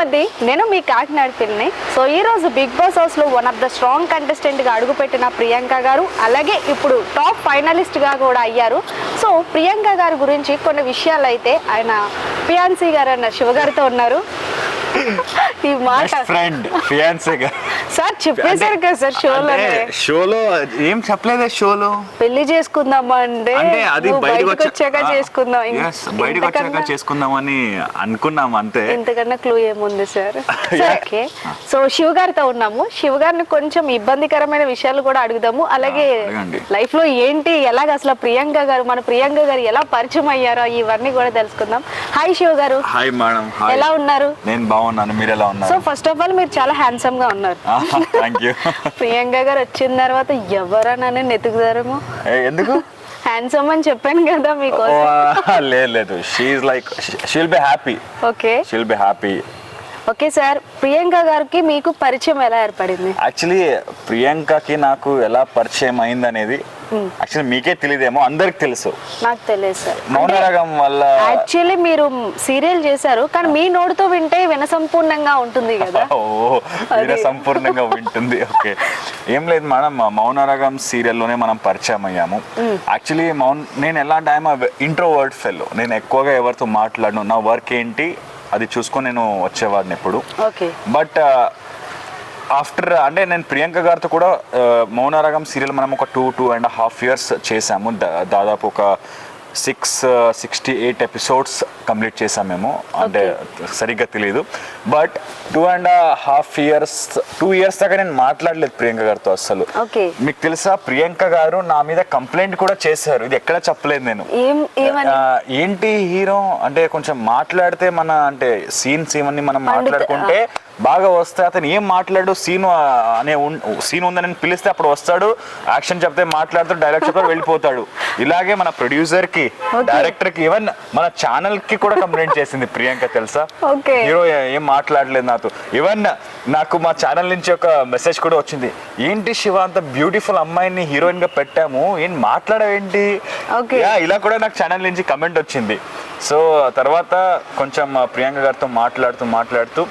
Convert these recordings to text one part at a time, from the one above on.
మధ్య నేను మీ కాకినాడ పిల్లని. సో ఈ రోజు బిగ్ బాస్ హౌస్లో వన్ ఆఫ్ ద స్ట్రాంగ్ కంటెస్టెంట్గా అడుగుపెట్టిన ప్రియాంక గారు అలాగే ఇప్పుడు టాప్ ఫైనలిస్ట్గా కూడా అయ్యారు. సో ప్రియాంక గారి గురించి కొన్ని విషయాలు అయితే ఆయన పియాన్సీ గారు అన్న శివగారితో ఉన్నారు. ఈ మాట. బెస్ట్ ఫ్రెండ్ ఫియాన్సీగా సార్ చెప్పేశారు కదా సార్ షోలోనే. షోలో ఏం చెప్పలేదే షోలో? పెళ్ళి చేసుకుందామా అంటే అది బయటకు వచ్చాక చేసుకుందాం. బయటకు వచ్చాక ఇంతకన్నా- చేసుకుందామని అనుకున్నాం అంతే. ఇంతకన్నా క్లూ ఏముంది సార్. ఓకే సో శివ గారితో ఉన్నాము. శివ గారిని కొంచెం ఇబ్బందికరమైన విషయాలు కూడా అడుగుదాము. అలాగే. లైఫ్లో ఏంటి ఎలాగ అసలు ప్రియాంక గారు మన ప్రియాంక గారు ఎలా పరిచయం అయ్యారో ఇవన్నీ కూడా తెలుసుకుందాం. హాయ్ శివ గారు. హాయ్ మేడం ఎలా ఉన్నారు? నేను బాగున్నాను. మీరు ఎలా సో ఉన్నారు ఫస్ట్ ఆఫ్ ఆల్ మీరు చాలా హ్యాండ్సమ్గా ఉన్నారు. థ్యాంక్ యూ ప్రియాంక గారు వచ్చిన తర్వాత ఎవరన్నా నెతుకుతారేమో ఎందుకు? హ్యాండ్సమ్ అని చెప్పాను కదా ఓ, మీకోసం లేదు లేదు. She like she'll be happy okay she'll be happy okay sir Priyanka గారికి మీకు పరిచయం ఎలా ఏర్పడింది? యాక్చువల్లీ ప్రియాంకకి నాకు ఎలా పరిచయం అయింది అనేది యాక్చువల్లీ మీకే తెలియదేమో అందరికి తెలుసు. నాకు తెలియదు సార్. మౌనరాగం వల్ల యాక్చువల్లీ మీరు సీరియల్ చేశారు కానీ మీ నోటితో వింటే వినసంపూర్ణంగా ఉంటుంది కదా. ఓ సంపూర్ణంగా వింటుంది ఓకే. ఏం లేదు మేడం మౌనరాగం సీరియల్లోనే మనం పరిచయం అయ్యాము. యాక్చువల్లీ మౌన్ నేను ఎలాంటి ఐఎమ్ ఇంట్రో వర్డ్ ఫెల్ నేను ఎక్కువగా ఎవరితో మాట్లాడను. నా వర్క్ ఏంటి అది చూసుకొని నేను వచ్చేవాడిని ఎప్పుడు. ఓకే బట్ ఆఫ్టర్ అంటే నేను ప్రియాంక గారితో కూడా మౌనరాగం సీరియల్ మనం ఒక two two and half years చేసాము దాదాపు ఒక six sixty eight episodes complete చేసాం మేము. అంటే సరిగ్గా తెలియదు but two and half years two years దాకా నేను మాట్లాడలేదు ప్రియాంక గారితో అస్సలు. ఓకే. మీకు తెలుసా ప్రియాంక గారు నా మీద కంప్లైంట్ కూడా చేశారు. ఇది ఎక్కడ చెప్పలేదు నేను. ఏంటి హీరో? అంటే కొంచెం మాట్లాడితే మన అంటే సీన్స్ ఏమని మనం మాట్లాడుకుంటే బాగా వస్తే అతను ఏం మాట్లాడు? సీన్ అనే సీన్ ఉందని పిలిస్తే అప్పుడు వస్తాడు యాక్షన్ చెప్తే మాట్లాడుతూ డైలాగ్ చెప్తాడు వెళ్ళిపోతాడు. ఇలాగే మన ప్రొడ్యూసర్కి. డైరెక్టర్కి ఈవెన్ మన ఛానల్కి కూడా కంప్లైంట్ చేసింది ప్రియాంక తెలుసా. హీరో ఏం మాట్లాడలేదు నాతో. ఈవెన్ నాకు మా ఛానల్ నుంచి ఒక మెసేజ్ కూడా వచ్చింది. ఏంటి శివ అంత బ్యూటిఫుల్ అమ్మాయిని హీరోయిన్గా పెట్టాము? ఏం మాట్లాడవేంటి? ఇలా కూడా నాకు ఛానల్ నుంచి కమెంట్ వచ్చింది. సో తర్వాత కొంచెం ప్రియాంక గారితో మాట్లాడుతూ మాట్లాడుతూ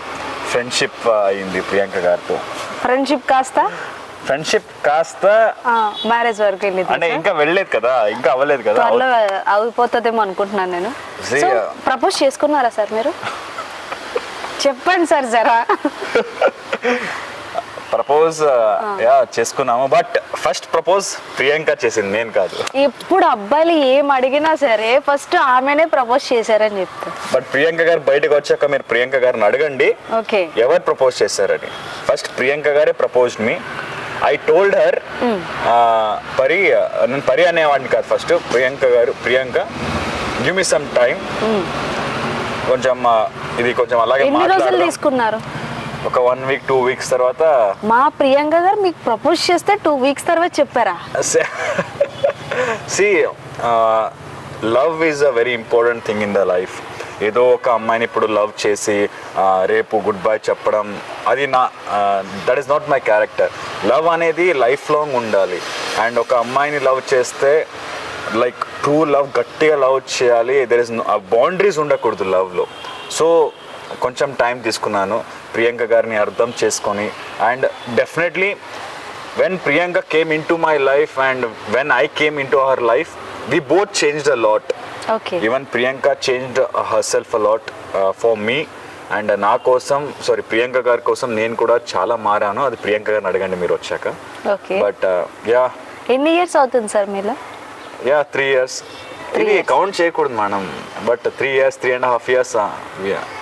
ఫ్రెండ్షిప్ అయింది ప్రియాంక గారితో. ఫ్రెండ్షిప్ కాస్త? ఫ్రెండ్షిప్ కాస్త మ్యారేజ్ వరకు వెళ్ళింది అంటే ఇంకా వెళ్ళలేదు కదా ఇంకా అవ్వలేదు కదా త్వరలో అయిపోతుందేమో అనుకుంటున్నాను నేను. సో uh, ప్రపోజ్ చేసుకున్నారా సార్ మీరు? చెప్పండి సార్ జరా. ప్రపోజ్ యా చేసుకున్నాము. బట్ ఫస్ట్ ప్రపోజ్ ప్రియాంక చేసింది నేను కాదు. ఇప్పుడు అబ్బాయిలు ఏం అడిగినా సరే ఫస్ట్ ఆమెనే ప్రపోజ్ చేశారని చెప్తారు. బట్ ప్రియాంక గారు బయటకు వచ్చాక మీరు ప్రియాంక గారిని అడగండి. ఓకే. ఎవరు ప్రపోజ్ చేశారని. ఫస్ట్ ప్రియాంక గారే propose me I told her Pari నేను పరి అనేవాడిని కాదు first Priyanka garu Priyanka give me some time కొంచెం ఇది కొంచెం అలాగే ఎన్ని రోజులు. తీసుకున్నారు? ఒక వన్ వీక్ టూ వీక్స్ తర్వాత మా ప్రియాంక గారు మీకు ప్రపోజ్ చేస్తే టూ వీక్స్ తర్వాత చెప్పారా? See love is a very important thing in the life ఏదో ఒక అమ్మాయిని ఇప్పుడు లవ్ చేసి రేపు గుడ్ బై చెప్పడం అది నా that is not my character love అనేది లైఫ్ లాంగ్ ఉండాలి. అండ్ ఒక అమ్మాయిని లవ్ చేస్తే లైక్ ట్రూ లవ్ గట్టిగా లవ్ చేయాలి. దెర్ ఇస్ బౌండరీస్ ఉండకూడదు లవ్లో సో కొంచెం టైం తీసుకున్నాను. ప్రియాంక గారిని అర్థం చేసుకొని. And definitely when Priyanka came in my life and when I came in to life we both change the lot even Priyanka change her self a lot for me and నా కోసం sorry Priyanka గారి కోసం నేను కూడా చాలా మారాను. అది ప్రియాంక గారిని అడగండి మీరు వచ్చాక. బట్ యా uh, ఎన్ని ఇయర్స్ అవుతుంది సార్ మీలో? యా త్రీ ఇయర్స్ ఇది కౌంట్ చేయకూడదు madam. But three years three and half years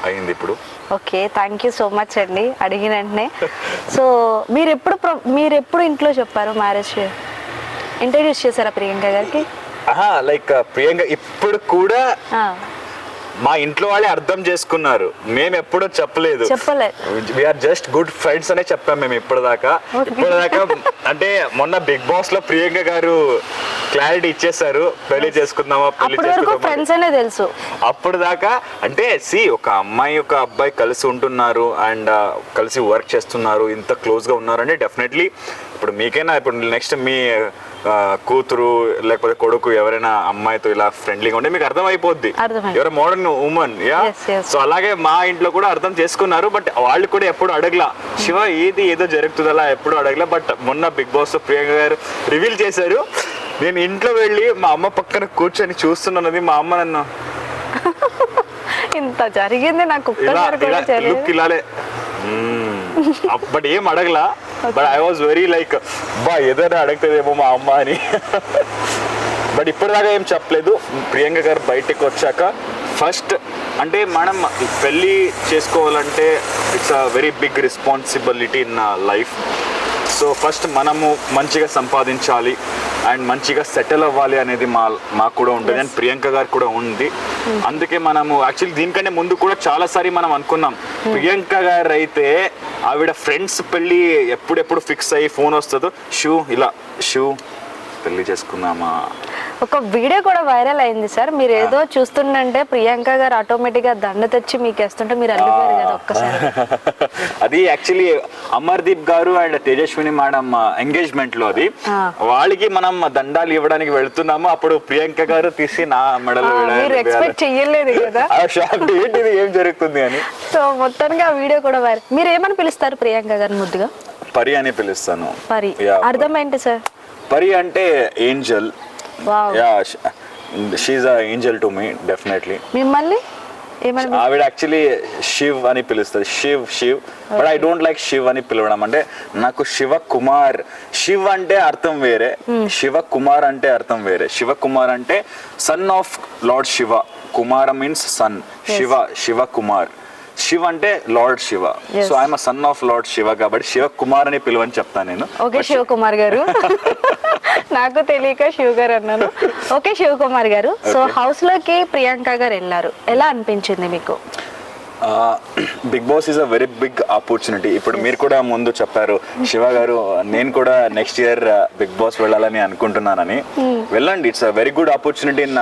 అయింది ఇప్పుడు. Okay thank you so much అండి. అడిగిన వెంటనే. సో మీరు ఎప్పుడు మీరు ఎప్పుడు ఇంట్లో చెప్పారు మ్యారేజ్ ఇంట్రడ్యూస్ చేశారా ప్రియాంక గారికి? లైక్ ప్రియాంక ఇప్పుడు కూడా మా ఇంట్లో వాళ్ళే అర్థం చేసుకున్నారు. మేము ఎప్పుడూ చెప్పలేదు. వీఆర్ జస్ట్ గుడ్ ఫ్రెండ్స్ అనే చెప్పాం మేము ఇప్పటిదాకా. ఇప్పటిదాకా అంటే మొన్న బిగ్ బాస్లో ప్రియాంక గారు క్లారిటీ ఇచ్చేసారు పెళ్ళి చేసుకుందామా పెళ్ళి చేసుకుందామా తెలుసు. అప్పుడు దాకా అంటే సి ఒక అమ్మాయి ఒక అబ్బాయి కలిసి ఉంటున్నారు అండ్ కలిసి వర్క్ చేస్తున్నారు ఇంత క్లోజ్గా ఉన్నారు అంటే డెఫినెట్లీ ఇప్పుడు మీకైనా? ఇప్పుడు నెక్స్ట్ మీ కూతురు లేకపోతే కొడుకు ఎవరైనా అమ్మాయితో ఇలా ఫ్రెండ్లీగా ఉంటే మీకు అర్థమైపోద్ది. అర్థమైపోద్ది. ఎవరు మోడర్న్ ఉమెన్ యా. సో అలాగే మా ఇంట్లో కూడా అర్థం చేసుకున్నారు బట్ వాళ్ళు కూడా ఎప్పుడు అడగలా. శివ ఏది ఏదో జరుగుతుంది అలా ఎప్పుడు అడగలా బట్ మొన్న బిగ్ బాస్ ప్రియాంక గారు రివీల్ చేశారు. నేను ఇంట్లో వెళ్ళి మా అమ్మ పక్కన కూర్చొని చూస్తున్నది మా అమ్మ నన్ను. ఇంత జరిగింది నాకు లుక్ ఇలాలే. బట్ ఏం అడగలా. But I was very like బా ఏదైనా అడగతుందేమో మా అమ్మ అని. బట్ ఇప్పటిదాకా ఏం చెప్పలేదు. ప్రియాంక గారు బయటకు వచ్చాక ఫస్ట్ అంటే మనం పెళ్ళి చేసుకోవాలంటే it's a very big responsibility in life so first మనము మంచిగా సంపాదించాలి అండ్ మంచిగా సెటిల్ అవ్వాలి అనేది మా మాకు కూడా ఉంటుంది అండ్ ప్రియాంక గారు కూడా ఉంది. అందుకే మనము యాక్చువల్లీ దీనికంటే ముందు కూడా చాలా సారి మనం అనుకున్నాం. ప్రియాంక గారు అయితే ఆవిడ ఫ్రెండ్స్ పెళ్ళి ఎప్పుడెప్పుడు ఫిక్స్ అయ్యి ఫోన్ వస్తుందో షూ ఇలా షూ పెళ్ళి చేసుకుందామా? ఒక వీడియో కూడా వైరల్ అయింది సార్. మీరు ఏదో చూస్తుండంటే ప్రియాంక గారు ఆటోమేటిక్గా దండ తెచ్చి మీకు వేస్తుంటే మీరు అల్లిపోయారు కదా ఒక్కసారి. అది యాక్చువల్లీ అమర్దీప్ గారు అండ్ తేజస్విని మేడం ఎంగేజ్మెంట్లో అది. వాళ్ళకి మనం దండాలు ఇవ్వడానికి వెళ్తున్నాము. అప్పుడు ప్రియాంక గారు తీసి నా మెడలో మీరు ఎక్స్పెక్ట్ చెయ్యలేదు కదా. షాక్ ఏంటిది? ఏం జరుగుతుంది అని. సో మొత్తానికి ఆ వీడియో కూడా వైరల్. మీరు ఏమని పిలుస్తారు ప్రియాంక గారిని ముద్దుగా? పరి అని పిలుస్తాను. పరి. అర్థం ఏంటి సార్. పరి అంటే angel. Yeah she a angel to me definitely మిమ్మల్ని ఆవిడ యాక్చువల్లీ శివ్ అని పిలుస్తుంది. Shiv Shiv but I don't like Shiv అని పిలవడం. అంటే నాకు శివ కుమార్ శివ్ అంటే అర్థం వేరే. శివ కుమార్ అంటే అర్థం వేరే. శివ కుమార్ అంటే son of lord Shiva Kumara means son Shiva Shiva Kumar Shiv అంటే lord Shiva. So I'm son of lord Shiva కాబట్టి శివ కుమార్ అని పిలవని చెప్తాను నేను. ఓకే శివకుమార్ గారు. నాకు తెలియక శివ గారు అన్నాను. ఓకే శివకుమార్ గారు. సో. హౌస్లోకి ప్రియాంక గారు వెళ్ళారు. ఎలా అనిపించింది మీకు? Big boss is a very big opportunity ఇప్పుడు మీరు కూడా ముందు చెప్పారు శివ గారు నేను కూడా నెక్స్ట్ ఇయర్ బిగ్ బాస్ వెళ్ళాలని అనుకుంటున్నానని. వెళ్ళండి it's a very good opportunity in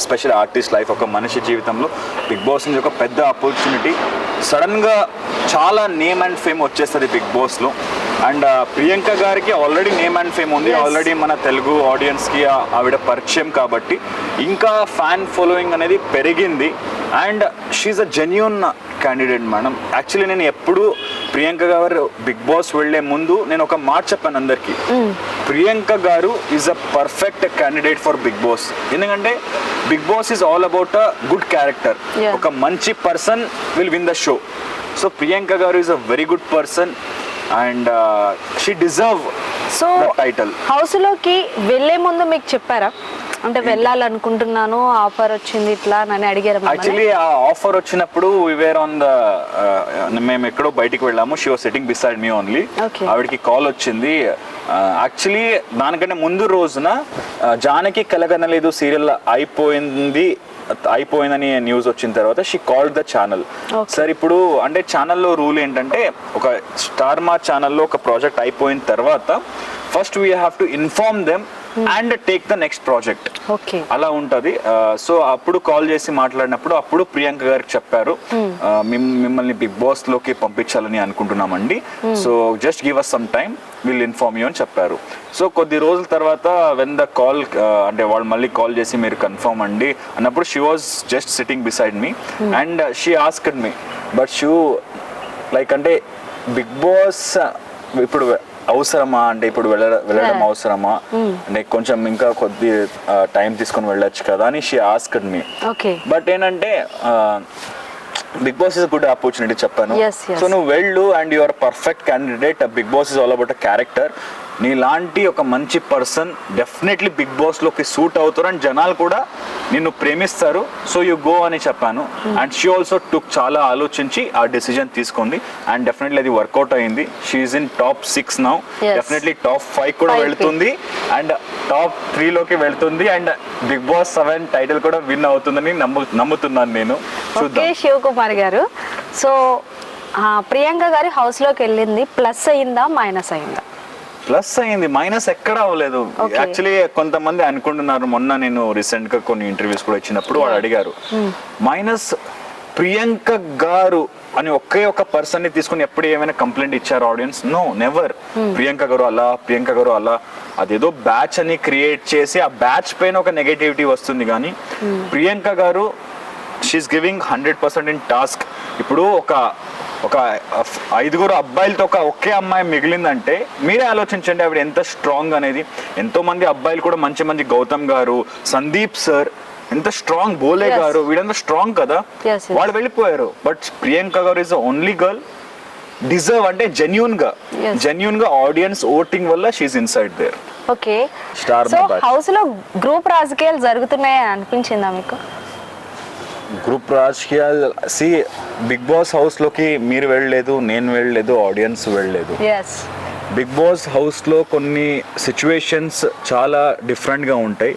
especial artist life ఒక మనిషి జీవితంలో. బిగ్ బాస్ నుంచి ఒక పెద్ద ఆపర్చునిటీ సడన్గా చాలా నేమ్ అండ్ ఫేమ్ వచ్చేస్తుంది బిగ్ బాస్లో. అండ్ ప్రియాంక గారికి ఆల్రెడీ నేమ్ అండ్ ఫేమ్ ఉంది. ఆల్రెడీ మన తెలుగు ఆడియన్స్కి ఆ- ఆవిడ పరిచయం కాబట్టి ఇంకా ఫ్యాన్ ఫాలోయింగ్ అనేది పెరిగింది. And she's a genuine candidate madam actually నేను ఎప్పుడు ప్రియాంక గారు బిగ్ బాస్ వెళ్ళే ముందు నేను ఒక మాట చెప్పాను అందరికి. ప్రియాంక గారు is a perfect candidate for Bigg Boss. ఎందుకంటే Bigg Boss is all about a good character. ఒక మంచి person will win the show so Priyanka గారు is a very good person and she deserve so title హౌస్లోకి వెళ్ళే ముందు మీకు చెప్పారా? అంటే వెళ్ళాలనుకుంటున్నాను ఆఫర్ వచ్చింది ఇట్లా అని అడిగారు? యాక్చువల్లీ ఆ ఆఫర్ వచ్చినప్పుడు వేర్ ఆన్ ద మేము ఎక్కడో బయటికి వెళ్ళాము. She was sitting beside me only. ఆవిడకి కాల్ వచ్చింది. యాక్చువల్లీ దానికంటే ముందు రోజున ఆ, జానకి కలగనలేదు సీరియల్ అయిపోయింది అయిపోయిందని న్యూస్ వచ్చిన తర్వాత she called the channel. Sir ఇప్పుడు అంటే ఛానల్లో రూల్ ఏంటంటే ఒక స్టార్ మా ఛానల్లో ఒక ప్రాజెక్ట్ అయిపోయిన తర్వాత first we have to inform them and take the next project అలా ఉంటది. సో అప్పుడు కాల్ చేసి మాట్లాడినప్పుడు అప్పుడు ప్రియాంక గారికి చెప్పారు. మిమ్- మిమ్మల్ని బిగ్ బాస్లోకి పంపించాలని అనుకుంటున్నామండి. So just give us some time will inform you అని చెప్పారు. సో కొద్ది రోజుల తర్వాత వెన్ ద కాల్ అంటే వాళ్ళు మళ్ళీ కాల్ చేసి మీరు కన్ఫర్మ్ అండి అన్నప్పుడు she was just sitting beside me and she asked me but she like అంటే బిగ్ బాస్ ఇప్పుడు అవసరమా? అంటే ఇప్పుడు వెళ్ళ వెళ్ళడం. అవసరమా? అంటే కొంచెం ఇంకా కొద్ది టైం తీసుకొని వెళ్ళొచ్చు కదా అని షీ ఆస్కడ్ మీ బట్ ఏంటంటే Bigg Boss is good opportunity చెప్పాను. సో నువ్వు వెళ్ళు and your perfect candidate Bigg Boss is all about a character నీలాంటి ఒక మంచి పర్సన్ డెఫినెట్లీ బిగ్ బాస్లోకి సూట్ అవుతారు అండ్ జనాలు కూడా నిన్ను ప్రేమిస్తారు. సో యు గో అని చెప్పాను. అండ్ షీ ఆల్సో టుక్ చాలా ఆలోచించి ఆ డెసిజన్ తీసుకుంది. అండ్ డెఫినెట్లీ అది వర్కౌట్ అయింది. She's in top six now. Definitely top five కూడా. వెళ్తుంది. అండ్ టాప్ త్రీలోకి వెళ్తుంది. And Bigg Boss seven title కూడా విన్ అవుతుందని నమ్ము నమ్ముతున్నాను నేను. శివకుమార్ గారు. సో ప్రియాంక గారి హౌస్లోకి వెళ్ళింది. ప్లస్ అయిందా మైనస్ అయిందా? ప్లస్ అయింది మైనస్ ఎక్కడ అవ్వలేదు. యాక్చువల్లీ కొంతమంది అనుకుంటున్నారు మొన్న నేను రీసెంట్గా కొన్ని ఇంటర్వ్యూస్ కూడా ఇచ్చినప్పుడు వాళ్ళు అడిగారు. మైనస్ ప్రియాంక గారు అని ఒకే ఒక పర్సన్ని తీసుకుని ఎప్పుడు ఏమైనా కంప్లైంట్ ఇచ్చారు ఆడియన్స్ నో నెవర్ ప్రియాంక గారు అలా ప్రియాంక గారు అలా. అదేదో బ్యాచ్ అని క్రియేట్ చేసి ఆ బ్యాచ్ పైన ఒక నెగటివిటీ వస్తుంది కానీ ప్రియాంక గారు she's giving hundred percent in task ఇప్పుడు ఒక ఒక ఐదుగురు అబ్బాయిలతో ఒక ఒకే అమ్మాయి మిగిలిందంటే మీరే ఆలోచించండి ఆవిడ ఎంత స్ట్రాంగ్ అనేది ఎంతో మంది అబ్బాయిలు కూడా మంచి మంచి గౌతమ్ గారు సందీప్ సార్ ఎంత స్ట్రాంగ్ బోలే. గారు వీడంతా స్ట్రాంగ్ కదా. వాళ్ళు వెళ్ళిపోయారు బట్ ప్రియాంక గారు ఇస్ ఓన్లీ గర్ల్ డిజర్వ్ అంటే జెన్యున్గా. జెన్యున్గా ఆడియన్స్ ఓటింగ్ వల్ల she's inside there okay so. హౌస్లో గ్రూప్ రాజకీయాలు జరుగుతున్నాయి అనిపించిందా మీకు గ్రూప్ రాజకీయాలు సి బిగ్ బాస్ హౌస్లోకి మీరు వెళ్ళలేదు నేను వెళ్ళలేదు ఆడియన్స్ వెళ్ళలేదు. బిగ్ బాస్ హౌస్లో కొన్ని సిచ్యువేషన్స్ చాలా డిఫరెంట్గా ఉంటాయి.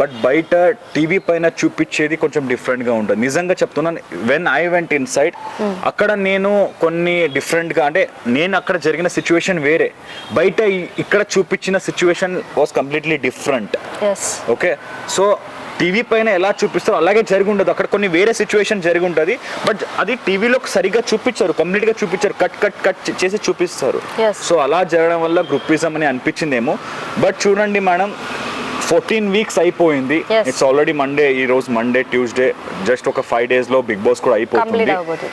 బట్ బయట టీవీ పైన చూపించేది కొంచెం డిఫరెంట్గా ఉంటుంది. నిజంగా చెప్తున్నాను when I went inside అక్కడ నేను కొన్ని డిఫరెంట్గా అంటే నేను అక్కడ జరిగిన సిచ్యువేషన్ వేరే. బయట ఇక్కడ చూపించిన situation was completely different okay so TV పైన ఎలా చూపిస్తారో అలాగే జరిగి ఉండదు అక్కడ కొన్ని వేరే సిచ్యువేషన్ జరిగి ఉంటుంది బట్ అది టీవీలో సరిగ్గా చూపించారు. కంప్లీట్గా చూపించారు. కట్ కట్ కట్ చేసి చూపిస్తారు. సో అలా జరగడం వల్ల గ్రూపిజం అని అనిపించిందేమో. బట్ చూడండి మేడం ఫోర్టీన్ వీక్స్ అయిపోయింది. ఇట్స్ ఆల్రెడీ మండే ఈ రోజు మండే ట్యూస్డే జస్ట్ ఒక ఫైవ్ డేస్లో బిగ్ బాస్ కూడా అయిపోతుంది.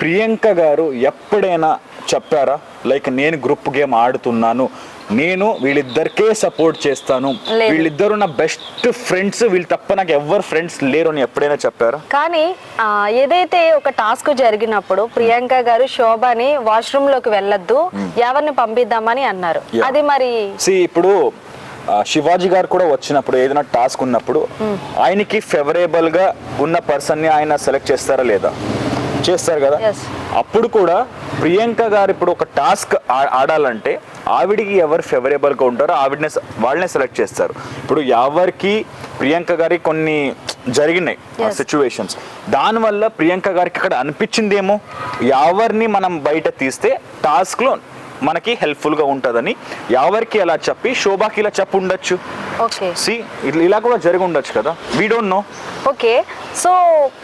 ప్రియాంక గారు ఎప్పుడైనా చెప్పారా? లైక్ నేను గ్రూప్ గేమ్ ఆడుతున్నాను. నేను వీళ్ళిద్దరికే సపోర్ట్ చేస్తాను. వీళ్ళిద్దరు నా బెస్ట్ ఫ్రెండ్స్ వీళ్ళు తప్ప నాకు ఎవరు ఫ్రెండ్స్ లేరు అని ఎప్పుడైనా చెప్పారా? కానీ ఏదైతే ఒక టాస్క్ జరిగినప్పుడు ప్రియాంక గారు శోభని వాష్రూమ్లోకి వెళ్ళొద్దు ఎవరిని పంపిద్దామని అన్నారు. అది మరి సి ఇప్పుడు శివాజీ గారు కూడా వచ్చినప్పుడు ఏదైనా టాస్క్ ఉన్నప్పుడు ఆయనకి ఫేవరేబుల్గా ఉన్న పర్సన్ని ఆయన సెలెక్ట్ చేస్తారా లేదా? చేస్తారు కదా. అప్పుడు కూడా ప్రియాంక గారు ఇప్పుడు ఒక టాస్క్ ఆడాలంటే ఆవిడికి ఎవరు ఫేవరేబుల్గా ఉంటారో ఆవిడనే వాళ్ళనే సెలెక్ట్ చేస్తారు ఇప్పుడు ఎవరికి ప్రియాంక గారి కొన్ని జరిగినాయి. సిచ్యువేషన్స్ దానివల్ల ప్రియాంక గారికి అక్కడ అనిపించిందేమో ఎవరిని మనం బయట తీస్తే టాస్క్లో మనకి హెల్ప్ఫుల్గా ఉంటుందని ఎవరికి అలా చెప్పి శోభాకి ఇలా చెప్పు ఉండొచ్చు. సి ఇలా కూడా జరిగి ఉండొచ్చు కదా. We don't know okay. So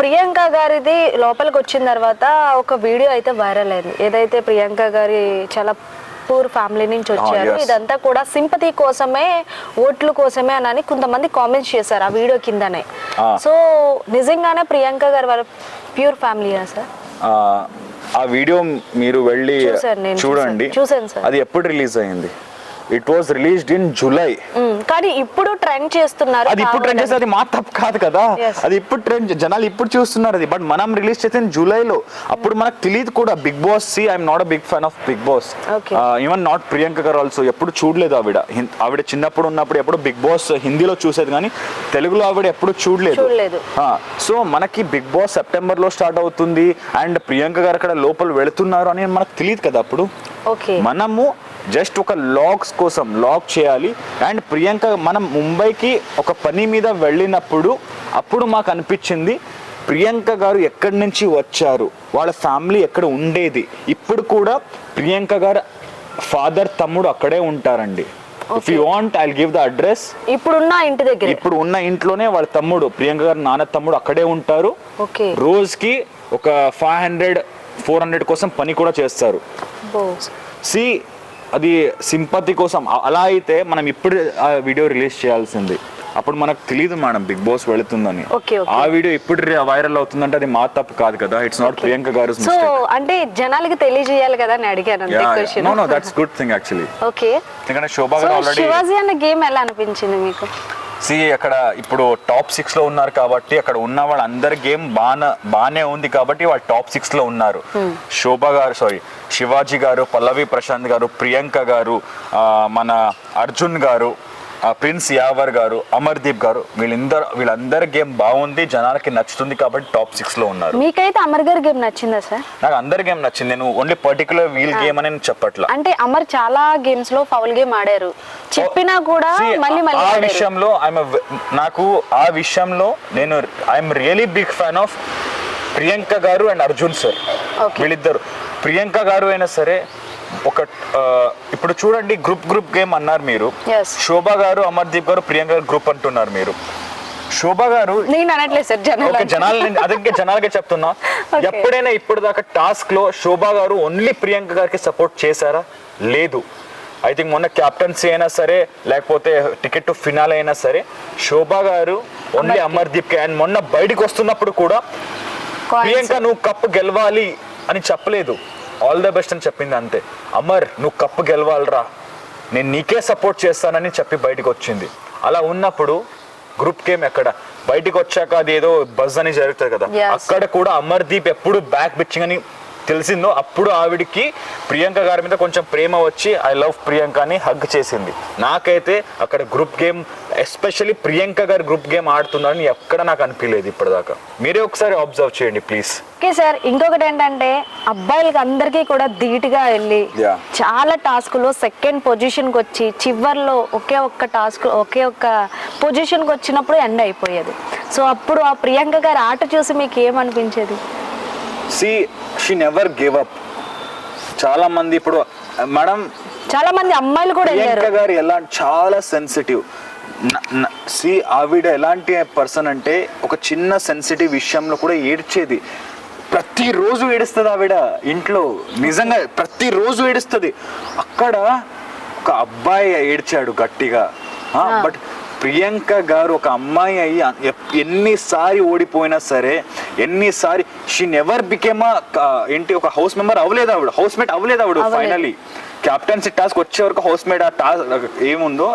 Priyanka గారిది లోపలికి వచ్చిన తర్వాత ఒక వీడియో అయితే వైరల్ అయింది. ఏదైతే ప్రియాంక గారి చాలా పూర్ ఫ్యామిలీ నుంచి వచ్చారు yes. ఇదంతా కూడా సింపతి కోసమే ఓట్ల కోసమే అని కొంతమంది కామెంట్స్ చేశారు ఆ వీడియో కిందనే. Ah. సో నిజంగానే ప్రియాంక గారు వాళ్ళ ప్యూర్ ఫ్యామిలీయా సార్? ఆ వీడియో మీరు వెళ్ళి చూడండి. అది ఎప్పుడు రిలీజ్ అయింది? It was released in July. కానీ ఇప్పుడు ట్రెండ్ చేస్తున్నారు అది ఇప్పుడు ట్రెండ్ చేస్తే అది మా తప్పు కాదు కదా. అది ఇప్పుడు ట్రెండ్ జనాలు ఇప్పుడు చూస్తున్నారు అది. బట్ మనం రిలీజ్ చేసింది జూలైలో అప్పుడు మనకు తెలియదు కూడా Bigg Boss see I'm not a big fan of Bigg Boss. Even not Priyanka గారు ఆల్సో ఎప్పుడు చూడలేదు ఆవిడ. ఆవిడ చిన్నప్పుడు ఉన్నప్పుడు ఎప్పుడు బిగ్ బాస్ హిందీలో చూసేది కానీ తెలుగులో ఆవిడ ఎప్పుడు చూడలేదు. సో మనకి బిగ్ బాస్ సెప్టెంబర్లో స్టార్ట్ అవుతుంది. అండ్ ప్రియాంక గారు అక్కడ లోపల వెళుతున్నారు అని మనకు తెలియదు కదా అప్పుడు. మనము జస్ట్ ఒక లాగ్స్ కోసం లాగ్ చేయాలి. అండ్ ప్రియాంక మనం ముంబైకి ఒక పని మీద వెళ్ళినప్పుడు అప్పుడు మాకు అనిపించింది ప్రియాంక గారు ఎక్కడి నుంచి వచ్చారు? వాళ్ళ ఫ్యామిలీ ఎక్కడ ఉండేది? ఇప్పుడు కూడా ప్రియాంక గారు ఫాదర్ తమ్ముడు అక్కడే ఉంటారండి. If you want I give the address ఇప్పుడున్న ఇంటి దగ్గర. ఇప్పుడు ఉన్న ఇంట్లోనే వాళ్ళ తమ్ముడు ప్రియాంక గారు నాన్న తమ్ముడు అక్కడే ఉంటారు. ఓకే రోజుకి ఒక ఫైవ్ హండ్రెడ్ ఫోర్ హండ్రెడ్ కోసం పని కూడా చేస్తారు. సి అది సింపతి కోసం. అలా అయితే మనం ఇప్పుడు ఆ వీడియో రిలీజ్ చేయాల్సింది. అప్పుడు మనకు తెలియదు మేడం బిగ్ బాస్ వెళుతుందని. ఆ వీడియో ఇప్పుడు వైరల్ అవుతుందంటే అది మా తప్పు కాదు కదా. ఇట్స్ నాట్ ప్రియాంక గారు సో అంటే జనాలకి తెలియజేయాలి కదా అని అడిగాను no no that's good thing actually okay ఎందుకంటే శోభా గారు ఆల్రెడీ శివాజీ అన్న గేమ్ ఎలా అనిపించింది మీకు? సి అక్కడ ఇప్పుడు టాప్ సిక్స్లో ఉన్నారు కాబట్టి అక్కడ ఉన్న వాళ్ళందరి గేమ్ బాగా బాగానే ఉంది కాబట్టి వాళ్ళు టాప్ సిక్స్లో ఉన్నారు. శోభా గారు సారీ శివాజీ గారు పల్లవి ప్రశాంత్ గారు ప్రియాంక గారు మన అర్జున్ గారు ఆ, ప్రిన్స్ యావర్ గారు అమర్దీప్ గారు వీళ్ళందరూ వీళ్ళందరి గేమ్ బాగుంది జనాలకి నచ్చుతుంది కాబట్టి టాప్ సిక్స్లో ఉన్నారు. మీకైతే అమర్ గారి గేమ్ నచ్చిందా సార్? నాకు అందరి గేమ్ నచ్చింది. నేను ఓన్లీ పర్టికులర్ వీల్ గేమ్ అని నేను చెప్పట్లా. అంటే అమర్ చాలా గేమ్స్లో ఫౌల్ గేమ్ ఆడారు. చెప్పినా కూడా See, మళ్ళీ మళ్ళీ ఆ. విషయంలో ఐఎమ్ నాకు ఆ విషయంలో నేను I'm really big fan of Priyanka గారు అండ్ అర్జున్ సార్. వీళ్ళిద్దరు. ప్రియాంక గారు అయినా సరే ఒక ఇప్పుడు చూడండి గ్రూప్ గ్రూప్ గేమ్ అన్నారు మీరు. శోభా గారు అమర్దీప్ గారు ప్రియాంక గారు గ్రూప్ అంటున్నారు మీరు. శోభా గారు నేను అనట్లేదు సార్ జనాలు అదే జనాలకే చెప్తున్నా. ఎప్పుడైనా ఇప్పటిదాకా టాస్క్లో శోభా గారు ఓన్లీ ప్రియాంక గారికి సపోర్ట్ చేశారా? లేదు. ఐ థింక్ మొన్న క్యాప్టెన్సీ అయినా సరే లేకపోతే టికెట్ టు ఫినాల్ అయినా సరే శోభా గారు ఓన్లీ అమర్దీప్. అండ్ మొన్న బయటకు వస్తున్నప్పుడు కూడా. ప్రియాంక నువ్వు కప్పు గెలవాలి అని చెప్పలేదు. ఆల్ ద బెస్ట్ అని చెప్పింది అంతే. అమర్ నువ్వు కప్పు గెలవాలిరా. నేను నీకే సపోర్ట్ చేస్తానని చెప్పి బయటకు వచ్చింది అలా ఉన్నప్పుడు గ్రూప్ గేమ్ ఎక్కడ? బయటికి వచ్చాక అది ఏదో బజ్ అని జరుగుతుంది కదా. అక్కడ కూడా అమర్దీప్ ఎప్పుడు బ్యాక్ పిచ్చింగ్ అని తెలిసిందో అప్పుడు ఆవిడికి ప్రియాంక గారి మీద కొంచెం ప్రేమ వచ్చి ఐ లవ్ ప్రియాంక అని హగ్ చేసింది. నాకైతే అక్కడ గ్రూప్ గేమ్ ఎస్పెషల్లీ ప్రియాంక గారు గ్రూప్ గేమ్ ఆడుతున్నారని ఎక్కడ నాకు అనిపించలేదు ఇప్పటిదాకా. మీరే ఒకసారి అబ్జర్వ్ చేయండి ప్లీజ్ ఓకే సార్ ఇంకొకటి ఏంటంటే అబ్బాయిలకి అందరికీ కూడా ధీటుగా వెళ్ళి. చాలా టాస్క్లో సెకండ్ పొజిషన్కి వచ్చి చివర్లో ఒకే ఒక్క టాస్క్ ఒకే ఒక్క పొజిషన్కి వచ్చినప్పుడు ఎండ్ అయిపోయేది. సో అప్పుడు ఆ ప్రియాంక గారి ఆట చూసి మీకు ఏమనిపించేది? See she never give up చాలా మంది ఇప్పుడు మేడం చాలా మంది అమ్మాయిలు కూడా ప్రియాంక గారు ఎలా చాలా సెన్సిటివ్ సి ఆవిడ ఎలాంటి పర్సన్ అంటే ఒక చిన్న సెన్సిటివ్ విషయంలో కూడా ఏడ్చేది. ప్రతిరోజు ఏడుస్తుంది ఆవిడ ఇంట్లో. నిజంగా ప్రతిరోజు ఏడుస్తుంది. అక్కడ ఒక అబ్బాయి ఏడ్చాడు గట్టిగా. బట్ ప్రియాంక గారు ఒక అమ్మాయి అయ్యి ఎన్నిసారి ఓడిపోయినా సరే ఎన్నిసారి షీ నెవర్ బికేమ్ ఏంటి ఒక హౌస్ మెంబర్ అవ్వలేదు ఆవిడ. హౌస్ మేట్ అవ్వలేదు ఆవిడ. ఫైనలీ క్యాప్టెన్సీ టాస్క్ వచ్చే వరకు హౌస్ మేట్ ఆ టాస్క్ ఏముందో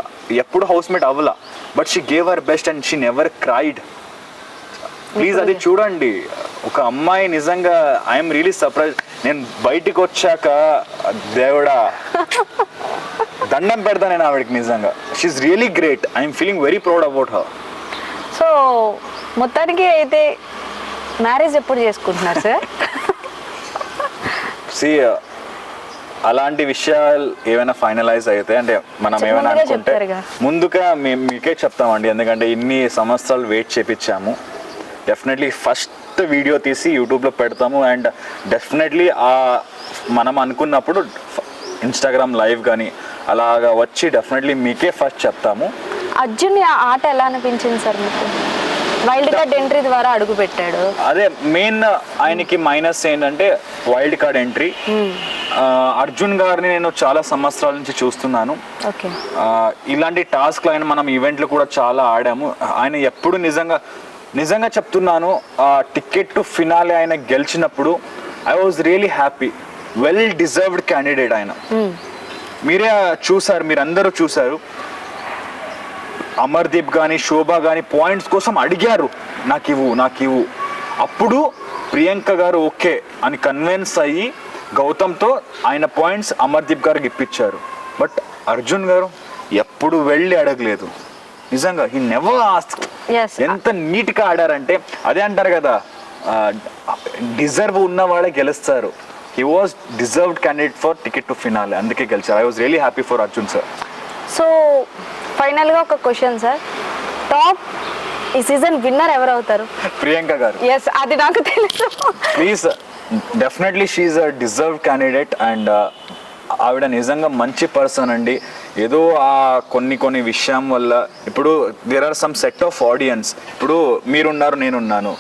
ఎప్పుడు housemate అవ్వలా. But she gave her best and she never cried please అది చూడండి. ఒక అమ్మాయి నిజంగా ఐఎమ్ రియలీ సర్ప్రైజ్ నేను బయటికి వచ్చాక దేవుడా దండం పెడతా నేను ఆవిడకి నిజంగా. She's really great I'm feeling very proud about her so మొత్తానికి అయితే మ్యారేజ్ ఎప్పుడు చేసుకుంటున్నారు సార్ సి అలాంటి విషయాలు ఏమైనా ఫైనలైజ్ అయితే అంటే మనం ఏమైనా అనుకుంటే. ముందుగా మేము మీకే చెప్తామండి. ఎందుకంటే ఇన్ని సంవత్సరాలు వెయిట్ చేపించాము. డెఫినెట్లీ ఫస్ట్ వీడియో తీసి యూట్యూబ్లో పెడతాము. అండ్ డెఫినెట్లీ ఆ మనం అనుకున్నప్పుడు ఇన్స్టాగ్రామ్ లైవ్ కానీ అలాగా వచ్చి డెఫినెట్లీ మీకే ఫస్ట్ చెప్తాము. అర్జున్ ఆ ఆట ఎలా అనిపించింది సార్ మీకు? వైల్డ్ కార్డ్ ఎంట్రీ ద్వారా అడుగు పెట్టాడు. అదే మెయిన్ ఆయనకి మైనస్ ఏంటంటే వైల్డ్ కార్డ్ ఎంట్రీ అర్జున్ గారిని నేను చాలా సంవత్సరాల నుంచి చూస్తున్నాను. ఇలాంటి టాస్క్లు ఆయన మనం ఈవెంట్లు కూడా చాలా ఆడాము. ఆయన ఎప్పుడు నిజంగా నిజంగా చెప్తున్నాను ఆ టికెట్ టు ఫినాలే ఆయన గెలిచినప్పుడు I was really happy well deserved candidate ఆయన మీరే చూసారు మీరు అందరూ చూసారు. అమర్దీప్ కానీ శోభ కానీ పాయింట్స్ కోసం అడిగారు. నాకు ఇవ్వు నాకు ఇవ్వు అప్పుడు ప్రియాంక గారు ఓకే అని కన్విన్స్ అయ్యి గౌతమ్తో ఆయన పాయింట్స్ అమర్దీప్ గారికి ఇప్పించారు. బట్ అర్జున్ గారు ఎప్పుడు వెళ్ళి అడగలేదు. నిజంగా ఈ నెవర్ ఆస్క్. ఎంత నీట్గా ఆడారంటే అదే అంటారు కదా డిజర్వ్ ఉన్న వాళ్ళే గెలుస్తారు. He was deserved candidate for ticket to finale అందుకే గెలిచారు. I was really happy for Arjun sir so ఫైనల్గా ఒక క్వశ్చన్ సార్ టాప్ ఈ సీజన్ విన్నర్ ఎవరు అవుతారు? ప్రియాంక గారు. ఎస్ అది నాకు తెలుసు. Please definitely she's a deserve candidate and ఆవిడ నిజంగా మంచి పర్సన్ అండి. ఏదో ఆ కొన్ని కొన్ని విషయం వల్ల ఇప్పుడు there are some set of audience ఇప్పుడు మీరున్నారు నేనున్నాను.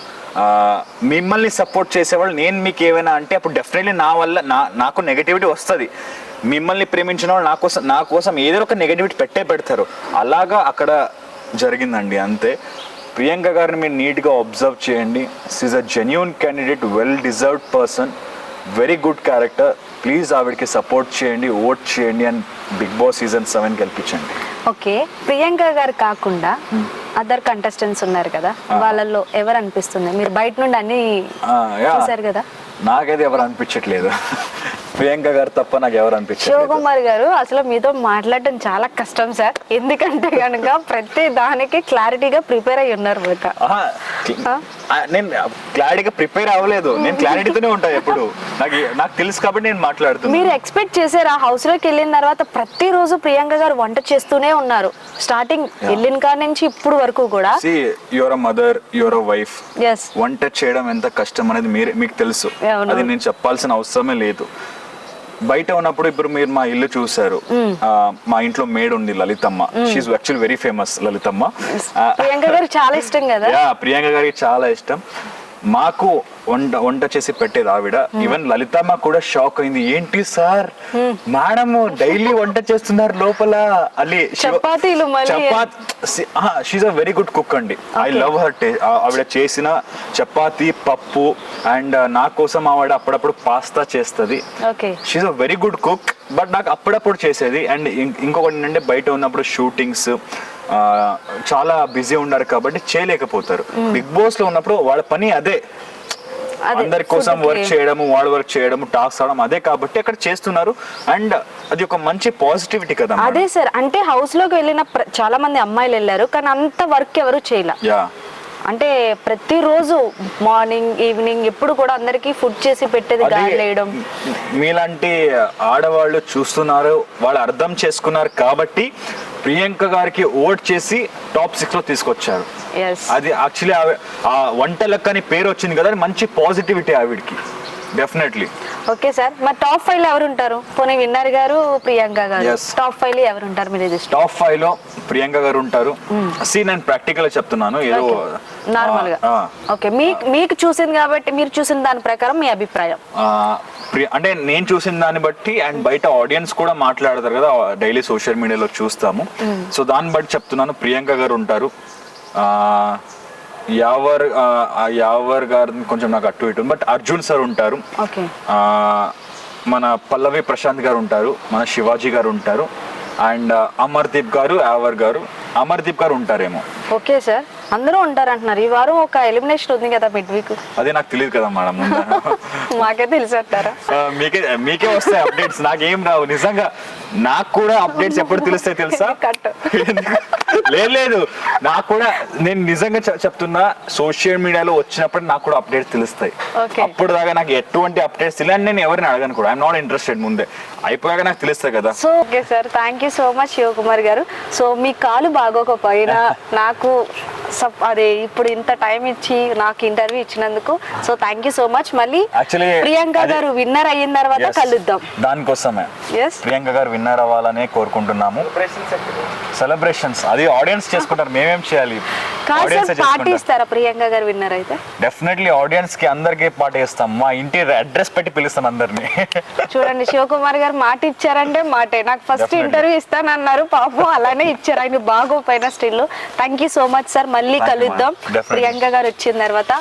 మిమ్మల్ని సపోర్ట్ చేసేవాళ్ళు నేను మీకు ఏమైనా అంటే అప్పుడు డెఫినెట్లీ నా వల్ల నా నాకు నెగటివిటీ వస్తుంది. మిమ్మల్ని ప్రేమించిన వాళ్ళు నా కోసం నా కోసం ఏదో ఒక నెగటివిటీ పెట్టే పెడతారు. అలాగా అక్కడ జరిగిందండి అంతే. ప్రియాంక గారిని మీరు నీట్గా అబ్జర్వ్ చేయండి. Is a genuine candidate well deserved person very good character please ఆవిడకి సపోర్ట్ చేయండి ఓట్ చేయండి and Bigg Boss season seven గెలిపించండి. ఓకే. ప్రియాంక గారు కాకుండా అదర్ కంటెస్టెంట్స్ ఉన్నారు కదా వాళ్ళల్లో ఎవరు అనిపిస్తుంది? మీరు బయట నుండి అన్ని. చూసారు కదా? నాకైతే ఎవరు అనిపించట్లేదు. ప్రియాంక గారు తప్ప నాకు ఎవరు అనిపించట్లేదు. శివకుమార్ గారు అసలు మీతో మాట్లాడడం చాలా కష్టం సార్. ఎందుకంటే కనుక ప్రతి దానికి క్లారిటీగా ప్రిపేర్ అయి ఉన్నారు నేను క్లారిటీగా ప్రిపేర్ అవ్వలేదు. నేను క్లారిటీతోనే ఉంటా ఎప్పుడు. నాకు నాకు తెలుసు కాబట్టి నేను మాట్లాడుతున్నాను మీరు ఎక్స్పెక్ట్ చేశారు? ఆ హౌస్లోకి వెళ్ళిన తర్వాత ప్రతిరోజు ప్రియాంక గారు వంట చేస్తూనే ఉన్నారు. స్టార్టింగ్ వెళ్ళిన కాడ నుంచి ఇప్పుడు వరకు కూడా. See your mother your wife వంట చేయడం ఎంత కష్టం అనేది మీరే మీకు తెలుసు. అది నేను చెప్పాల్సిన అవసరమే లేదు. బయట ఉన్నప్పుడు ఇప్పుడు మీరు మా ఇల్లు చూసారు మా ఇంట్లో మేడ్ ఉంది Lalithamma. She's actual very famous Lalithamma. Priyanka గారు చాలా ఇష్టం కదా? ప్రియాంక గారికి చాలా ఇష్టం. మాకు వంట వంట చేసి పెట్టేది ఆవిడ. ఈవెన్ లలితమ్మ కూడా షాక్ అయింది. ఏంటి సార్? మేడం డైలీ వంట చేస్తున్నారు లోపల. అది చపాతీలు. She's a very good cook అండి. ఐ. లవ్ హర్ ఆవిడ చేసిన చపాతీ పప్పు అండ్ నా కోసం ఆవిడ అప్పుడప్పుడు పాస్తా చేస్తుంది. She's a very good cook but నాకు అప్పుడప్పుడు చేసేది. అండ్ ఇంకొకటి ఏంటంటే బయట ఉన్నప్పుడు షూటింగ్స్ చాలా బిజీ ఉన్నారు కాబట్టి చేయలేకపోతారు. బిగ్ బాస్లో ఉన్నప్పుడు వాళ్ళ పని అదే. అదే, అందరి కోసం వర్క్. చేయడము వాళ్ళ వర్క్ చేయడము టాస్క్ అవడం అదే కాబట్టి అక్కడ చేస్తున్నారు. అండ్ అది ఒక మంచి పాజిటివిటీ కదా అదే సార్ అంటే హౌస్లోకి వెళ్ళిన చాలా మంది అమ్మాయిలు వెళ్ళారు కానీ అంత వర్క్ ఎవరు చేయలే. అంటే ప్రతిరోజు మార్నింగ్ ఈవినింగ్ ఎప్పుడు కూడా అందరికి ఫుడ్ చేసి పెట్టేది వేయడం. మీలాంటి ఆడవాళ్ళు చూస్తున్నారు వాళ్ళు అర్థం చేసుకున్నారు కాబట్టి ప్రియాంక గారికి ఓట్ చేసి టాప్ సిక్స్లో తీసుకొచ్చారు అది యాక్చువల్లీ ఆ వంట లెక్క అని పేరు వచ్చింది కదా మంచి పాజిటివిటీ ఆవిడకి డెఫినెట్లీ ఓకే సార్ మరి టాప్ ఫైవ్లో ఎవరు ఉంటారు పోనీ విన్నర్ గారు ప్రియాంక గారు. టాప్ ఫైవ్లో ఎవరు ఉంటారు మీరు ఇది? టాప్ ఫైవ్లో ప్రియాంక గారు ఉంటారు. సి నేను ప్రాక్టికల్ చెప్తున్నాను. ఏదో నార్మల్గా. ఓకే మీకు మీకు చూసింది కాబట్టి మీరు చూసిన దాని ప్రకారం మీ అభిప్రాయం. ఆ, ప్రి- అంటే నేను చూసిన దాన్ని బట్టి అండ్ బయట ఆడియన్స్ కూడా మాట్లాడతారు కదా డైలీ సోషల్ మీడియాలో చూస్తాము. సో దాన్ని బట్టి చెప్తున్నాను. ప్రియాంక గారు ఉంటారు. యావర్ యావర్ గారు కొంచెం నాకు అటు ఇటు బట్ అర్జున్ సార్ ఉంటారు. మన పల్లవి ప్రశాంత్ గారు ఉంటారు. మన శివాజీ గారు ఉంటారు. అండ్ అమర్దీప్ గారు యావర్ గారు. అమర్దీప్ గారు ఉంటారేమో. Okay sir. అందరూ ఉంటారు అంటున్నారు ఈ వారం ఒక ఎలిమినేషన్ ఉంది కదా మిడ్ వీక్. అదే నాకు తెలియదు కదా మేడం. మాకే తెలిసి అంటారా? మీకే మీకే వస్తాయి అప్డేట్స్ నాకేం రావు. నిజంగా నాకు కూడా అప్డేట్స్ ఎప్పుడు తెలుస్తాయి తెలుసా? లేదు లేదు. నాకు కూడా నేను నిజంగా చెప్తున్నా సోషల్ మీడియాలో వచ్చినప్పుడు నాకు కూడా అప్డేట్స్ తెలుస్తాయి. అప్పుడు దాకా నాకు ఎటువంటి అప్డేట్స్ తెలియదు. అండ్ నేను ఎవరిని అడగను కూడా. ఐఎమ్ నాట్ ఇంట్రెస్టెడ్ ముందే. అయిపోయాక నాకు తెలుస్తాయి కదా. So okay sir. Thank you so much Shivakumar గారు. సో మీ కాలు బాగోకపోయినా నాకు సప్- అదే ఇప్పుడు ఇంత టైం ఇచ్చి నాకు ఇంటర్వ్యూ ఇచ్చినందుకు so thank you so much మళ్ళీ ప్రియాంక గారు విన్నర్ అయిన తర్వాత. కలుద్దాం. దానికోసమే. ప్రియాంక గారు విన్నర్ అవ్వాలనే కోరుకుంటున్నాము. సెలబ్రేషన్స్. అది ఆడియన్స్ చేసుకుంటారు. మేమేం చేయాలి? పార్టీ ఇస్తారా ప్రియాంక గారు విన్నర్ అయితే? డెఫినెట్లీ ఆడియన్స్కి అందరికీ పాట ఇస్తాం. మా ఇంటి అడ్రస్ పెట్టి పిలుస్తాం అందరినీ. చూడండి శివకుమార్ గారు మాట ఇచ్చారంటే మాటే. నాకు ఫస్ట్. ఇంటర్వ్యూ ఇస్తానన్నారు. పాపం అలానే ఇచ్చారు. ఆయన బాగోపోయిన still thank you so much sir మళ్ళీ కలుద్దాం. ప్రియాంక గారు వచ్చిన తర్వాత.